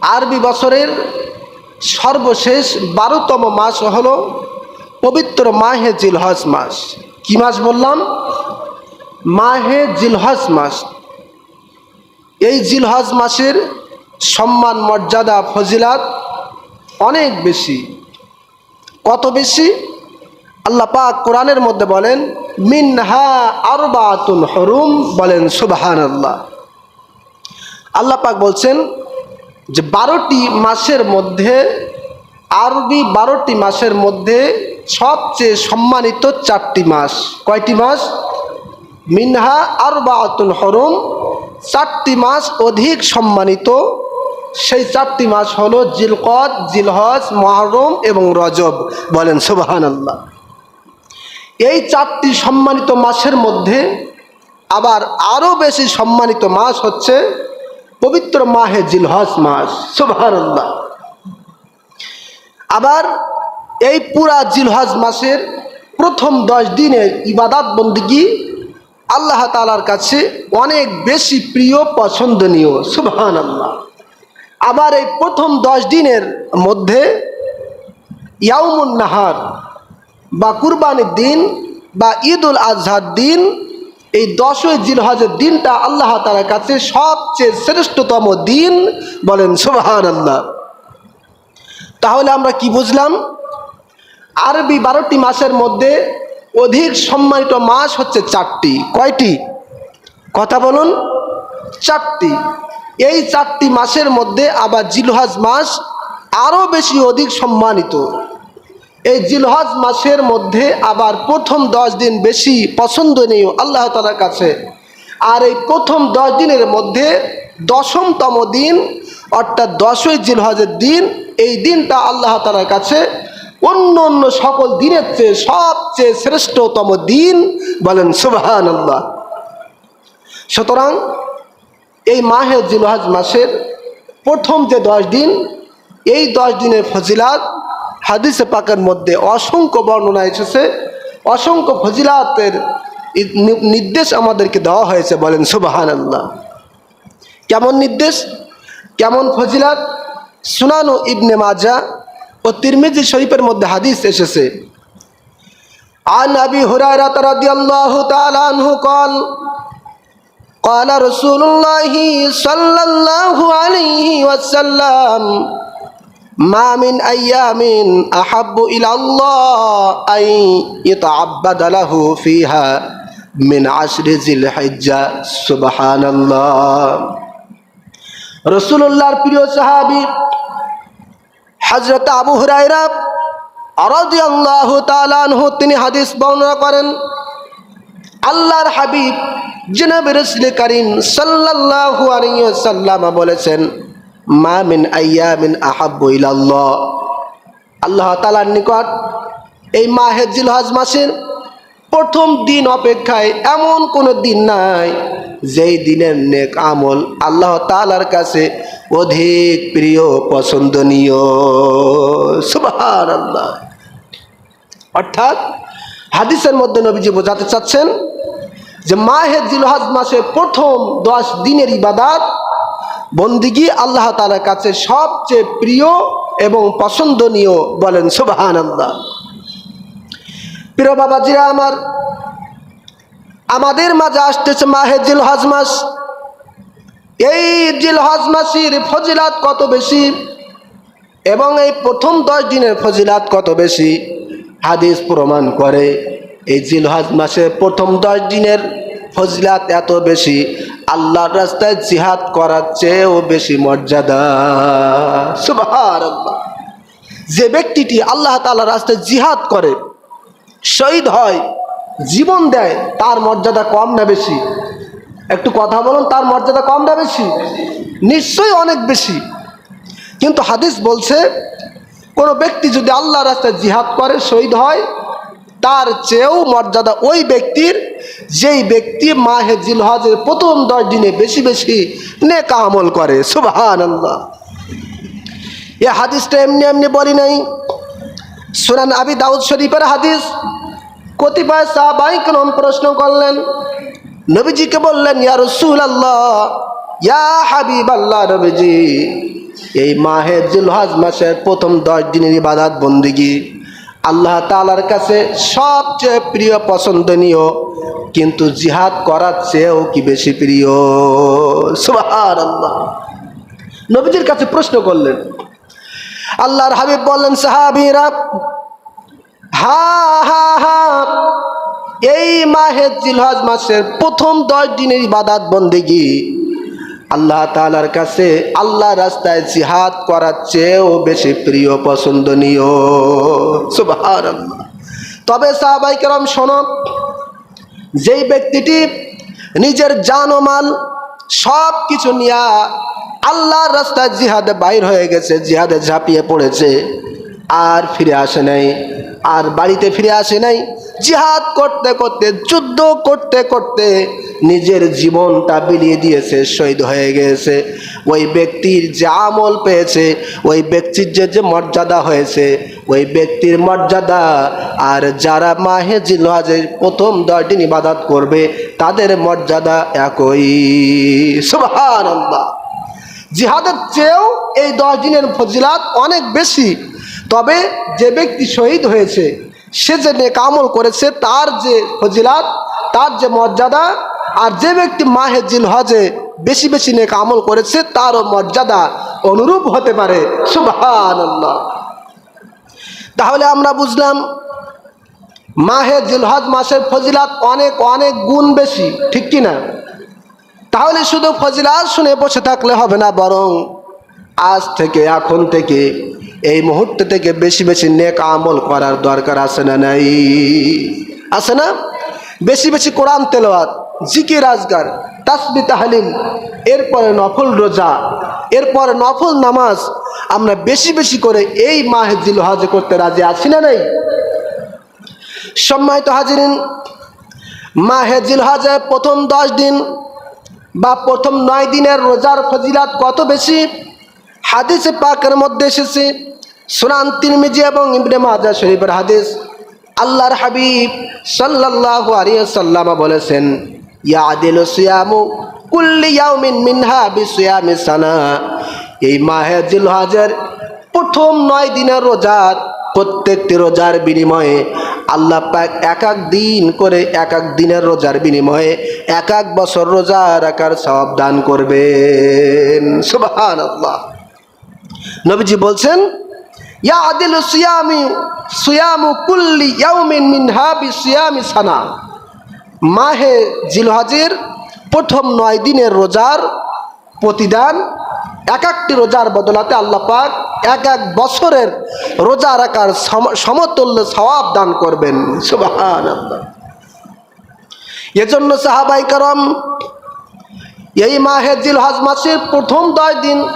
আরবি বছরের সর্বশেষ বারোতম মাস হল পবিত্র মাহে জিলহজ মাস। কি মাস বললাম? মাহে জিলহজ মাস। এই জিলহজ মাসের সম্মান, মর্যাদা, ফজিলাত অনেক বেশি। কত বেশি? আল্লাহ পাক কোরআনের মধ্যে বলেন, মিনহা আরবাতুন হরুম বলেন সুবাহান আল্লাহ আল্লাহ পাক বলছেন যে বারোটি মাসের মধ্যে, আরবি বারোটি মাসের মধ্যে সবচেয়ে সম্মানিত চারটি মাস। কয়টি মাস? মিনহা আরবাতুল হরম। চারটি মাস অধিক সম্মানিত। সেই চারটি মাস হলো জিলকত জিলহজ, মহরম এবং রজব। বলেন সুবাহান আল্লাহ এই চারটি সম্মানিত মাসের মধ্যে আবার আরও বেশি সম্মানিত মাস হচ্ছে পবিত্র মাহে জিলহজ মাস সুবাহান আবার এই পুরা জিলহজ মাসের প্রথম দশ দিনের ইবাদাত বন্দিগি আল্লাহ তালার কাছে অনেক বেশি প্রিয়, পছন্দনীয় সুবহান আল্লাহ আবার এই প্রথম দশ দিনের মধ্যে ইয়াউমুন নাহার বা কুরবানির দিন বা ঈদ উল আজহার দিন এই দশই জিলহজের দিনটা আল্লাহ তালার কাছে সবচেয়ে শ্রেষ্ঠতম দিন বলেন সুবহান আল্লাহ তাহলে আমরা কি বুঝলাম? আরবি বারোটি মাসের মধ্যে অধিক সম্মানিত মাস হচ্ছে চারটি। কয়টি? কথা বলুন। চারটি। এই চারটি মাসের মধ্যে আবার জিলহাজ মাস আরও বেশি অধিক সম্মানিত। এই জিলহজ মাসের মধ্যে আবার প্রথম দশ দিন বেশি পছন্দনীয় আল্লাহ তালার কাছে। আর এই প্রথম দশ দিনের মধ্যে দশমতম দিন, অর্থাৎ দশই জিলহজের দিন, এই দিনটা আল্লাহ তালার কাছে অন্য অন্য সকল দিনের চেয়ে সবচেয়ে শ্রেষ্ঠতম দিন বলেন সুবাহান আল্লাহ সুতরাং এই মাহে জিলহাজ মাসের প্রথম যে দশ দিন, এই দশ দিনের ফজিলাত হাদিসে পাকের মধ্যে অসংখ্য বর্ণনা এসেছে অসংখ্য ফজিলাতের নি- নির্দেশ আমাদেরকে দেওয়া হয়েছে বলেন সুবাহান আল্লাহ কেমন নির্দেশ কেমন ফজিলাত সুনানু ইবনে মাজা ও তিরমিজি শরীফের মধ্যে হাদিস এসেছে عن ابي هريره رضي الله تعالى عنه قال قال رسول الله صلى الله عليه وسلم মা মিন আইয়ামিন আহাব্বু ইলাল্লাহ আই ইতাআব্বাদ লাহু ফিহা মিন আশরি জিল হিজ্জা সুবহানাল্লাহ। রাসূলুল্লাহর প্রিয় সাহাবী হযরত আবু হুরায়রা রাদিয়াল্লাহু তাআলা আনহু, তিনি হাদিস বর্ণনা করেন, আল্লাহর হাবিব জনাব রসুল করিম সাল্লাল্লাহু আলাইহি ওয়াসাল্লাম বলেছেন মা মিন আইয়ামিন আহাব্বু ইলাল্লাহ। আল্লাহ তালার নিকট এই মাহে জিলহজ মাসের প্রথম দিন অপেক্ষায় এমন কোনো দিন নাই, যেই দিনের নেক আমল আল্লাহ তালার কাছে অধিক প্রিয়, পছন্দনীয়। সুবহান আল্লাহ অর্থাৎ হাদিসের মধ্যে নবীজি বোঝাতে চাচ্ছেন যে মাহে জিলহাজ মাসে প্রথম দশ দিনের ইবাদাত বন্দিগি আল্লাহ তালার কাছে সবচেয়ে প্রিয় এবং পছন্দনীয় বলেন সুবাহান আল্লাহ প্রিয় বাবাজিরা আমার, আমাদের মাঝে আসতেছে মাহে জিলহাজ মাস। এই জিলহাজ মাসির ফজিলাত কত বেশি এবং এই প্রথম দশ দিনের ফজিলাত কত বেশি? হাদিস প্রমাণ করে, এই জিলহাজ মাসে প্রথম দশ দিনের ফজিলাত এত বেশি। আল্লাহর রাস্তায় জিহাদ করার চেয়েও বেশি মর্যাদা। যে ব্যক্তিটি আল্লাহ তাআলার রাস্তায় জিহাদ করে, শহীদ হয়, জীবন দেয়, তার মর্যাদা কম না বেশি? একটু কথা বলুন, তার মর্যাদা কম না বেশি? নিশ্চয়ই অনেক বেশি। কিন্তু হাদিস বলছে, কোনো ব্যক্তি যদি আল্লাহ রাস্তায় জিহাদ করে, শহীদ হয় তার চেয়েও মর্যাদা ওই ব্যক্তির, যেই ব্যক্তি মাহে জিলহজের প্রথম দশ দিনে বেশি বেশি নেকা আমল করে। সুবহান আল্লাহ এ হাদিসটা এমনি এমনি বলি নাই। সুনান আবি দাউদ শরীফের হাদিস। কতিপয় সাহাবাই কেমন প্রশ্ন করলেন, নবীজিকে বললেন, ইয়া রসুল আল্লাহ ইয়া হাবিব আল্লাহ নবীজি, এই মাহে জিলহাজ মাসের প্রথম দশ দিনের ইবাদাত বন্দিগি আল্লাহ তালার কাছে সবচেয়ে প্রিয়, পছন্দনীয়, কিন্তু জিহাদ করার চেয়েও কি বেশি প্রিয়? সুবাহার আল্লাহ নবীজির কাছে প্রশ্ন করলেন। আল্লাহর হাবিব বললেন, সাহাবিরা, হা হা হা, এই মাহে জিলহজ মাসের প্রথম দশ দিনের ইবাদাত বন্দেগি। আল্লাহ তালার কাছে আল্লাহ রাস্তায় জিহাদ করার চেয়েও বেশি প্রিয়, পছন্দনীয়। সুবহান তবে সাহাবাই কেরম শোনো, যেই ব্যক্তিটি নিজের জান ও মাল সব কিছু নিয়া আল্লাহর রাস্তায় জিহাদে বাইর হয়ে গেছে, জিহাদে ঝাঁপিয়ে পড়েছে, আর ফিরে আসে নাই। আর বাড়িতে ফিরে আসে নাই। জিহাদ করতে করতে, যুদ্ধ করতে করতে নিজের জীবনটা বিলিয়ে দিয়েছে, শহীদ হয়ে গেছে ওই ব্যক্তির যে আমল পেয়েছে, ওই ব্যক্তির যে যে মর্যাদা হয়েছে, ওই ব্যক্তির মর্যাদা আর যারা মাহে জিলহাজের প্রথম দশদিন ইবাদত করবে, তাদের মর্যাদা একই। সুবহান জিহাদের চেয়েও এই দশ দিনের ফজিলাত অনেক বেশি। তবে যে ব্যক্তি শহীদ হয়েছে, সে যে নেক আমল করেছে, তার যে ফজিলাত, তার যে মর্যাদা, আর যে ব্যক্তি মাহে জিল হজে বেশি বেশি নেক আমল করেছে, তারও মর্যাদা অনুরূপ হতে পারে। সুবহান তাহলে আমরা বুঝলাম, মাহে জিলহজ মাসের ফজিলাত অনেক অনেক গুণ বেশি, ঠিক কি না তাহলে শুধু ফজিলাত শুনে বসে থাকলে হবে না, বরং আজ থেকে এখন থেকে এই মুহূর্ত থেকে বেশি বেশি নেক আমল করার দরকার আছে না নাই? আছে না? বেশি বেশি কোরআন তেলাওয়াত, জিকির আজগার, তাসবি তাহলিল, এরপরে নফল রোজা, এরপরে নফল নামাজ, আমরা বেশি বেশি করে এই মাহে জিল হজে করতে রাজি আছি না নাই? সম্মানিত হাজিরিন, মাহে জিল হজে প্রথম দশ দিন বা প্রথম নয় দিনের রোজার ফজিলাত কত বেশি? হাদিসে পাকের মধ্যে এসেছে, সুনান তিরমিজি এবং ইবনে মাজা শরীফের হাদিস। আল্লাহর হাবিব সাল্লাল্লাহু আলাইহি সাল্লাম বলেছেন, ইয়াদিলু সিয়ামু কুল্লি ইয়াউমিন মিনহা বিসিয়ামি সানা। এই মাহে জিলহজের প্রথম নয় দিনের রোজার প্রত্যেকটি রোজার বিনিময়ে আল্লাহ পাক এক এক দিন করে এক এক দিনের রোজার বিনিময়ে এক এক বছর রোজা রাখার সব দান করবেন। আল্লাহ নবীজি বলছেন, ইয়া সিয়ামি, সিয়ামু সানা। মাহে জিলহজের প্রথম নয় দিনের রোজার প্রতিদান, এক একটি রোজার বদলাতে আল্লাহ পাক এক এক বছরের রোজা রাখার সম- সমতুল্য সওয়াব দান করবেন। এজন্য সাহাবাই করম এই মাহে জিলহজ মাসের প্রথম দশ দিন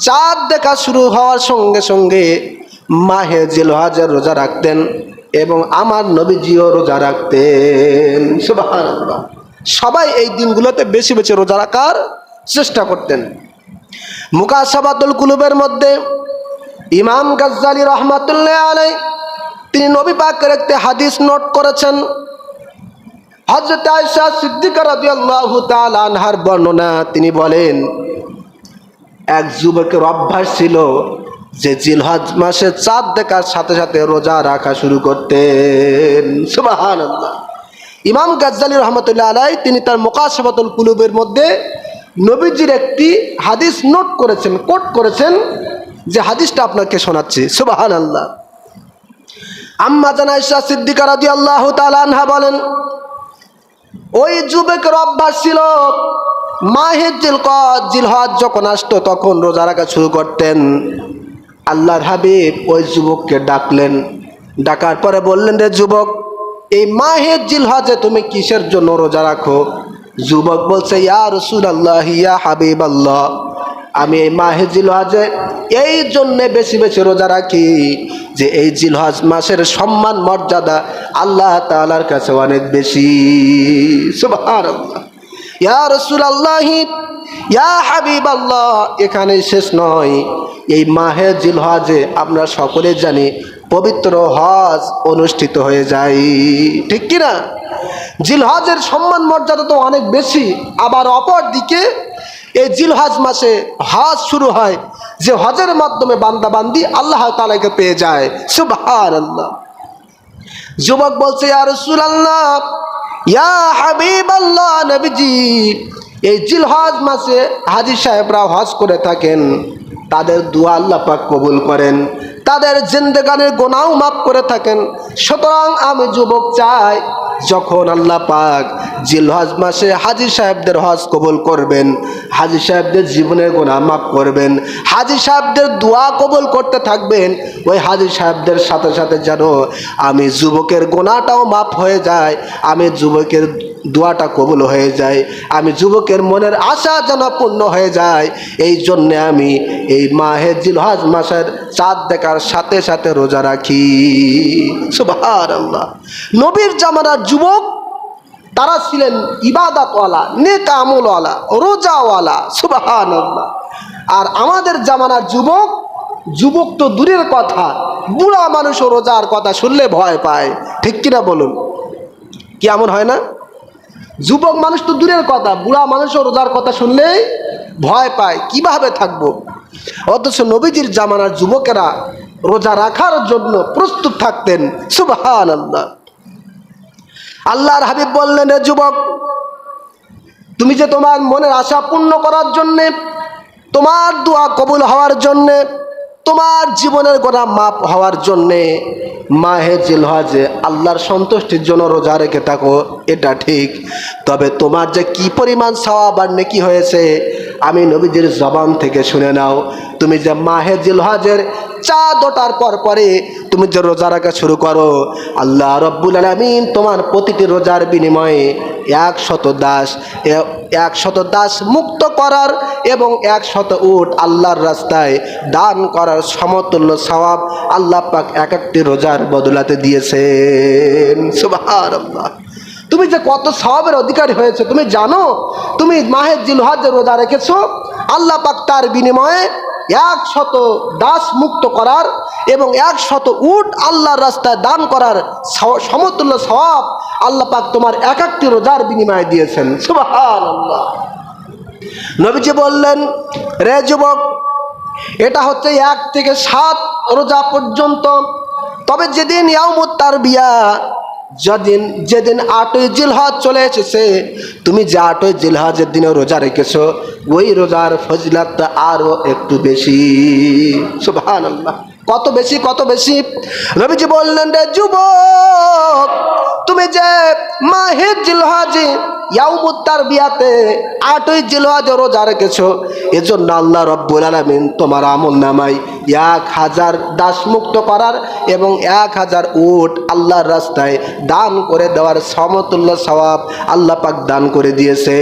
চাঁদ দেখা শুরু হওয়ার সঙ্গে সঙ্গে মাহে জিলহজের রোজা রাখতেন এবং আমার নবীজিও রোজা রাখতেন। সবাই এই দিনগুলোতে বেশি বেশি রোজা রাখার চেষ্টা করতেন। মুকাসাবাতুল কুলুবের মধ্যে ইমাম গাজ্জালি রহমাতুল্লাহ আলাই তিনি নবী পাকের একটি হাদিস নোট করেছেন। হজরত আয়সা সিদ্দিকা রাদিয়াল্লাহু তাআলা আনহার বর্ণনা তিনি বলেন এক যুবকের অভ্যাস ছিল যে জিলহজ মাসে চাঁদ দেখার সাথে সাথে রোজা রাখা শুরু করতেন। সুবহানাল্লাহ। ইমাম গাজ্জালি রহমতুল্লাহ আলাই তিনি তার মোকাশাবাতুল কুলুবের মধ্যে নবীজির একটি হাদিস নোট করেছেন, কোট করেছেন যে হাদিসটা আপনাকে শোনাচ্ছি। সুবাহান আল্লাহ আম্মা জানাইশা সিদ্দিকা রাজি আল্লাহ আনহা বলেন, ওই যুবকের অভ্যাস ছিল মাহের জিলকত জিলহজ যখন আসতো তখন রোজা রাখা শুরু করতেন। আল্লাহর হাবিব ওই যুবককে ডাকলেন। ডাকার পরে বললেন, রে যুবক, এই মাহের জিলহজে তুমি কিসের জন্য রোজা রাখো? যুবক বলছে, ইয়া রসুল আল্লাহ ইয়া হাবিব আল্লাহ আমি এই মাহে জিলহজে এই জন্যে বেশি বেশি রোজা রাখি যে এই জিলহজ মাসের সম্মান মর্যাদা আল্লাহ তাআলার কাছে অনেক বেশি। সুবহানাল্লাহ। ইয়া রসুল আল্লাহি ইয়া হাবিব আল্লাহ এখানে শেষ নয়। এই মাহে জিল জিলহজে আমরা সকলে জানি পবিত্র হজ অনুষ্ঠিত হয়ে যায়। ঠিক কি না জিলহজের সম্মান মর্যাদা তো অনেক বেশি। আবার অপর দিকে, এই জিলহাজ মাসে হজ শুরু হয় যে হজের মাধ্যমে বান্দা বান্দি আল্লাহ তালাকে পেয়ে যায়। সুবহান আল্লাহ যুবক বলছে আর আল্লাহ ইয়া হাবিব আল্লাহ এই জিলহজ মাসে হাজি সাহেবরা হজ করে থাকেন। তাদের দোয়া আল্লাহ পাক কবুল করেন। তাদের জিন্দেগানের গোনাও মাফ করে থাকেন। সুতরাং আমি যুবক চাই, যখন আল্লাহ পাক জিলহজ মাসে হাজি সাহেবদের হজ কবুল করবেন, হাজি সাহেবদের জীবনের গোনা মাফ করবেন, হাজি সাহেবদের দোয়া কবুল করতে থাকবেন, ওই হাজি সাহেবদের সাথে সাথে যেন আমি যুবকের গোনাটাও মাফ হয়ে যায়, আমি যুবকের দোয়াটা কবুল হয়ে যায়, আমি যুবকের মনের আশা যেন পূর্ণ হয়ে যায়, এই জন্যে আমি এই মাহে জিলহাজ মাসের চাঁদ দেখার সাথে সাথে রোজা রাখি। আল্লাহ নবীর জামানার যুবক, তারা ছিলেন ইবাদতওয়ালা নেক রোজাওয়ালা সুবাহান আর আমাদের জামানার যুবক যুবক তো দূরের কথা, বুড়া মানুষও রোজার কথা শুনলে ভয় পায়। ঠিক কিনা বলুন? কি এমন হয় না? যুবক মানুষ তো দূরের কথা, বুড়া মানুষও রোজার কথা শুনলেই ভয় পায়, কীভাবে থাকব? অথচ নবীজির জামানার যুবকেরা রোজা রাখার জন্য প্রস্তুত থাকতেন। সুবাহান আল্লাহ আল্লাহর হাবিব বললেন রে যুবক, তুমি যে তোমার মনের আশা পূর্ণ করার জন্যে, তোমার দোয়া কবুল হওয়ার জন্যে, তোমার জীবনের গোনা মাপ হওয়ার জন্যে মাহে জিলহাজে আল্লাহর সন্তুষ্টির জন্য রোজা রেখে থাকো, এটা ঠিক। তবে তোমার যে কি পরিমাণ সওয়াব আর নেকি হয়েছে আমি নবীজির জবান থেকে শুনে নাও। তুমি যে মাহে জিলহাজের চাঁদ ওঠার পর পরে তুমি যে রোজা রাখা শুরু করো, আল্লাহ রব্বুল আলমিন তোমার প্রতিটি রোজার বিনিময়ে এক শত দাস, এ- এক শত দাস মুক্ত করার এবং এক শত উট আল্লাহর রাস্তায় দান করার সমতুল্য সওয়াব আল্লাহ পাক এক একটি রোজার বদলাতে দিয়েছেন। সুবহানাল্লাহ। তুমি যে কত সওয়াবের অধিকারী হয়েছে, তুমি জানো? তুমি মাহের জিলহাজের রোজা রেখেছো। আল্লাহ পাক তার বিনিময়ে এক শত দাস মুক্ত করার এবং এক শত উট আল্লাহর রাস্তায় দান করার সমতুল্য সওয়াব আল্লাহ পাক তোমার এক একটি রোজার বিনিময়ে দিয়েছেন। নবীজি বললেন, রে যুবক, এটা হচ্ছে এক থেকে সাত রোজা পর্যন্ত। তবে যেদিন ইয়ামুত তার বিয়া যেদিন যেদিন আটই জিলহজ চলে এসেছে, তুমি যে আটই জিলহজের দিনে রোজা রেখেছো, ওই রোজার ফজিলাত আরও একটু বেশি। সুবহান কত বেশি কত বেশি? রবিজি বললেন, রে যুবক, তুমি যে মাহে জিলহাজি ইয়াউমুত্তার বিয়াতে আটই জিলহাজে রোজা রেখেছো, এজন্য আল্লাহ রব্বুল আলামিন তোমার আমল নামাই এক হাজার দাস মুক্ত করার এবং এক হাজার উট আল্লাহর রাস্তায় দান করে দেওয়ার সমতুল্য সওয়াব আল্লাহ পাক দান করে দিয়েছে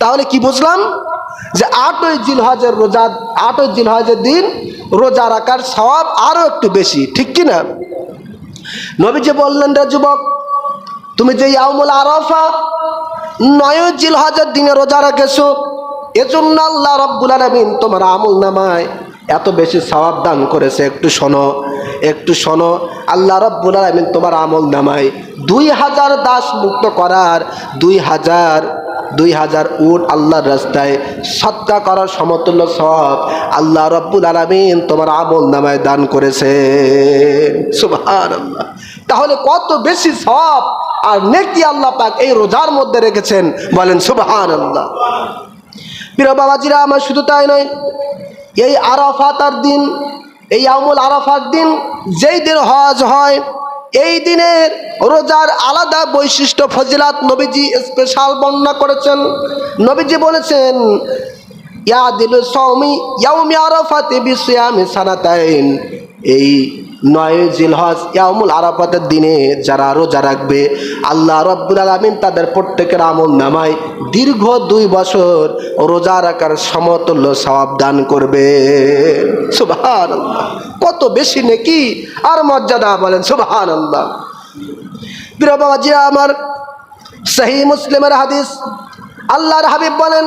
তাহলে কি বুঝলাম? যে আটই জিলহজের রোজা, আটই জিলহজের দিন রোজা রাখার সওয়াব আরও একটু বেশি, ঠিক কি না? নবীজি বললেন, রে যুবক, তুমি যে ইয়ামুল আরফা নয় জিলহজের দিনে রোজা রেখেছো, এজন্য আল্লাহ রব্বুল আলামিন তোমার আমল নামায় এত বেশি সওয়াব দান করেছে, একটু শোনো একটু শোনো। আল্লাহ রব্বুল আলামিন তোমার আমল নামায় দুই হাজার দাস মুক্ত করার, দুই হাজার দুই হাজার উট আল্লাহর রাস্তায় সৎকা করার সমতুল্য সব আল্লাহ রব্বুল আলমিন তোমার আমল নামায় দান করেছে। তাহলে কত বেশি সব আর নেকি আল্লাহ পাক এই রোজার মধ্যে রেখেছেন, বলেন সুবহান আল্লাহ প্রিয় বাবাজিরা, আমার শুধু তাই নয় এই আরাফাতার দিন, এই আমুল আরাফার দিন যেই দিন হজ হয়, এই দিনের রোজার আলাদা বৈশিষ্ট্য ফজিলাত নবীজি স্পেশাল বর্ণনা করেছেন। নবীজি বলেছেন ইয়া দিল সৌমি ইয়াউমি আরাফাতে বিসিয়ামি সানাতাইন। এই নয় জিলহজ ইয়ামুল আরাফাতের দিনে যারা রোজা রাখবে, আল্লাহ রব্বুল আলমিন তাদের প্রত্যেকের আমল নামায় দীর্ঘ দুই বছর রোজা রাখার সমতুল্য সওয়াব দান করবে। সুবহান কত বেশি নাকি আর মর্যাদা বলেন সুবহান আল্লাহ প্রিয় বাবাজিরা আমার সহি মুসলিমের হাদিস, আল্লাহর হাবিব বলেন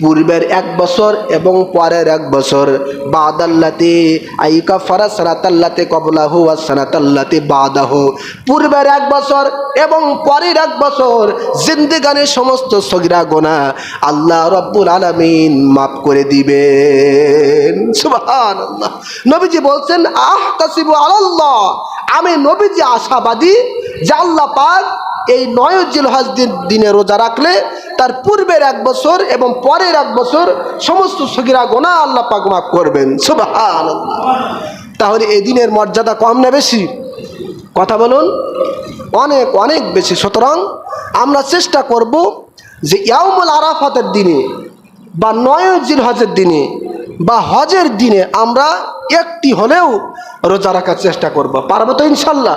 পূর্বের এক বছর এবং পরের এক বছর। বাদ বাদাল্লাতে আইকা ফারাসারাতাল্লাতে কবলাহু ওয়াসানাতাল্লাতে বাদাহু। পূর্বের এক বছর এবং পরের এক বছর জিন্দিগানের সমস্ত সগিরা গোনা আল্লাহ রব্বুল আলমিন মাফ করে দিবেন। সুবহান নবীজি বলছেন আহ তাসিবু আল্লাহ আমি নবীজি আশাবাদী যে আল্লাহ পাক এই নয় জিলহাজ দিন রোজা রাখলে তার পূর্বের এক বছর এবং পরের এক বছর সমস্ত সগিরা গোনা আল্লাহ পাক মাফ করবেন। তাহলে এই দিনের মর্যাদা কম না বেশি? কথা বলুন। অনেক অনেক বেশি। সুতরাং আমরা চেষ্টা করব যে ইয়াউমুল আরাফাতের দিনে বা নয় জিল হজের দিনে বা হজের দিনে আমরা একটি হলেও রোজা রাখার চেষ্টা করব। পারব তো ইনশাল্লাহ?